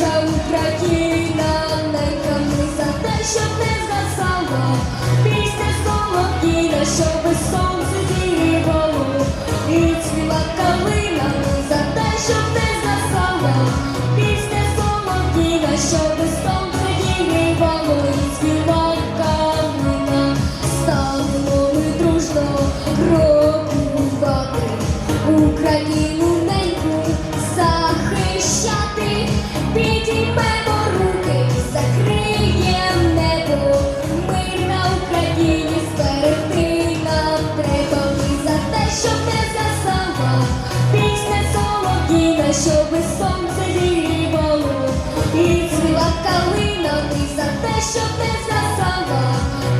наша Україна, не ми за те, щоб не засало, пісня солодіна, щоб сонце зігрівало, і цвіла калина, за те, щоб не засало, пісня солодіна, щоб сонце зігрівало, і цвіла калина, станемо ми дружно, кроки у Україні. Щоби сонце зігрівало і цвіла калина. ти за те, щоб не згасала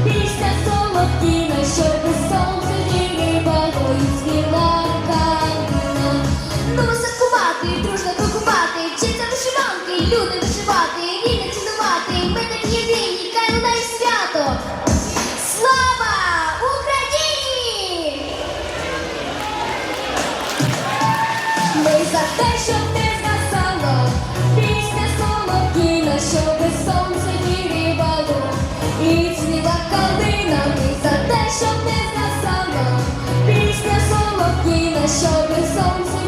пісня солодкіна, щоби сонце зігрівало і цвіла калина. Ну закувати, дружно кукувати, чи це вишиванки, люди за те, щоб не згасала пісня солодкіна, щоби сонце вірівало і цвіла калина. Ми за те, щоб не згасала пісня солов'їна, щоби сонце